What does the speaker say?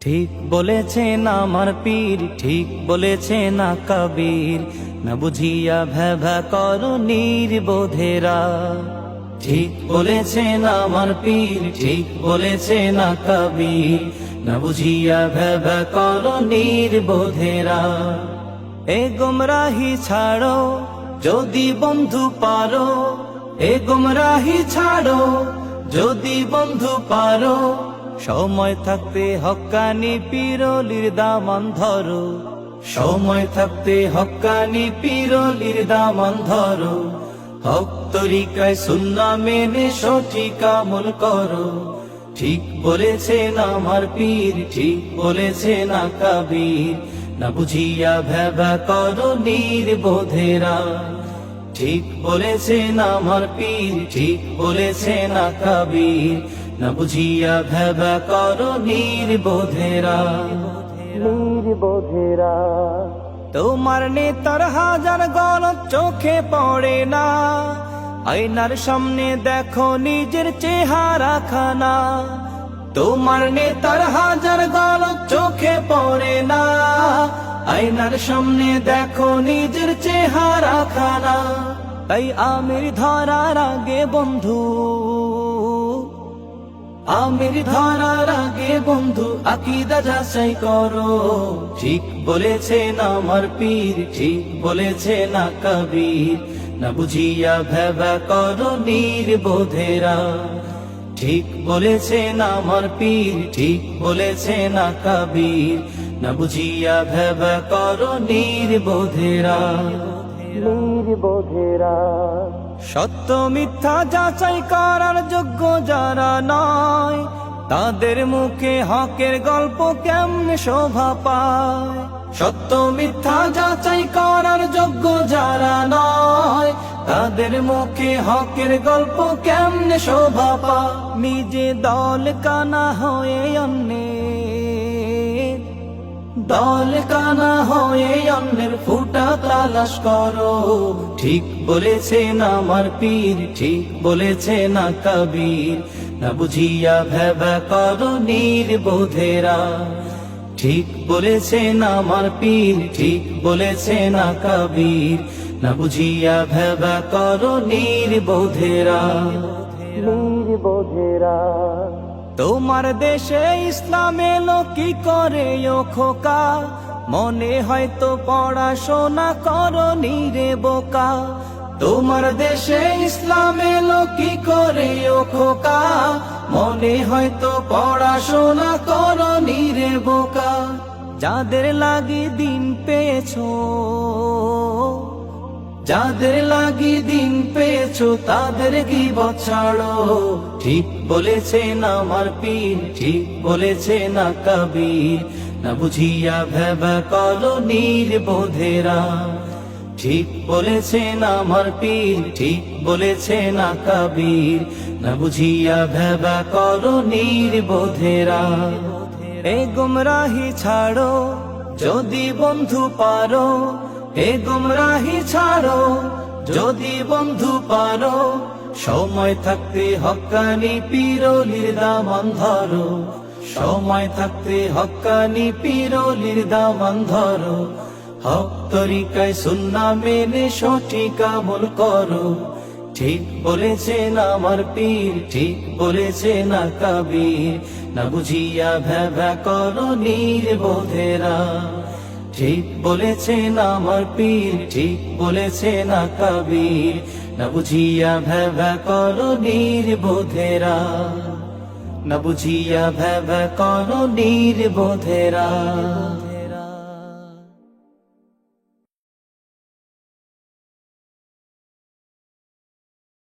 ঠিক বলেছেন আমার পীর, ঠিক বলেছেন না কবির। না বুঝিয়া ভ্যা করো নির্বোধেরা। ঠিক বলেছেন আমার পীর, ঠিক না কবির। না বুঝিয়া ভ্যা করো নির্বোধেরা। এ গুমরাহি ছাড়ো, যদি বন্ধু পারো। এ গুমরাহি ছাড়ো, যদি বন্ধু পারো। সময় থাকতে হক্কানি পিরলির দামান ধরো সময় থাকতে হক্কানি পিরলির দামান ধরো হক তরিকায় সুন্না মেনে সঠিক আমল করো। ঠিক বলেছেন আমার পীর, ঠিক বলেছেন না কাবীর। না বুঝিয়া ভেবা করো নির্বোধেরা। ঠিক বলেছেন আমার পীর, ঠিক বলেছেন না কাবীর। না বুঝিয়া ভেবা করো নির্বোধেরা। নির্বোধেরা। তোমার নেতার হাজার গলত চোখে পড়ে না। আয়নার সামনে দেখো নিজের চেহারা খানা। তোমার নেতার হাজার গলত চোখে পড়ে না। আয়নার সামনে দেখো নিজের চেহারা খানা। তাই আমির ধরার আগে বন্ধু আমির ধরার আগে বন্ধু আকিদা যাচাই করো। ঠিক বলেছেন আমার পীর, ঠিক বলেছেন না কবির। না বুঝিয়া ভেবা করো নির্বোধেরা। ঠিক বলেছেন আমার পীর, ঠিক বলেছেন না কবির। না বুঝিয়া ভেবা করো নির্বোধেরা। নির্বোধেরা সত্য মিথ্যা যাচাই করার যোগ্য যারা নয় তাদের মুখে হকের গল্প কেমনে শোভা পায়? সত্য মিথ্যা যাচাই করার যোগ্য যারা নয় তাদের মুখে হকের গল্প কেমনে শোভা পায়? নিজে দল কানা হয়ে অন্যের দল কানা হয়ে অন্যের ফুটা তালাশ করো। ঠিক বলেছেন আমার পীর, ঠিক বলেছেন না কবির। না বুঝিয়া ভেবা করো নির্বোধেরা। ঠিক বলেছেন আমার পীর, ঠিক বলেছেন না কবির। না বুঝিয়া ভেবা করো নির্বোধেরা। নির্বোধেরা। তোমার দেশে ইসলাম এলো কি করে? ও খোকা, মনে হয়তো পড়াশোনা করো রে বোকা। তোমার দেশে ইসলাম এলো কি করে? ও খোকা, মনে হয়তো পড়াশোনা করো রে বোকা। যাদের লাগে দিন পেয়েছ যাদের লাগি দিন পেয়েছ, তাদের কি বছাড়ো ঠিক বলেছেন আমার পীর, ঠিক বলেছেন না কবির। না বুঝিয়া ভেবা করো নির্বোধেরা ঠিক বলেছেন আমার পীর, ঠিক বলেছেন না কবির। না বুঝিয়া ভেবা করো নির্বোধেরা এ গুমরাহি ছাড়ো, যদি বন্ধু পারো এ গুমরাহি ছাড়ো, যদি বন্ধু পারো, সময় থাকতে হক্কানি পিরলির দামান ধরো। সময় থাকতে হক্কানি পিরলির দামান ধরো। হক তরিকায় সুন্না মেনে সঠিক আমল করো। ঠিক বলেছেন আমার পীর, ঠিক বলেছেন না কবির। না বুঝিয়া ভ্যা ভ্যা করো নির্বোধেরা। ঠিক বলেছেন আমার পীর, ঠিক বলেছেন কবির। না বুঝিয়া ভেবা করো নির্বোধেরা, না বুঝিয়া ভেবা করো নির্বোধেরা।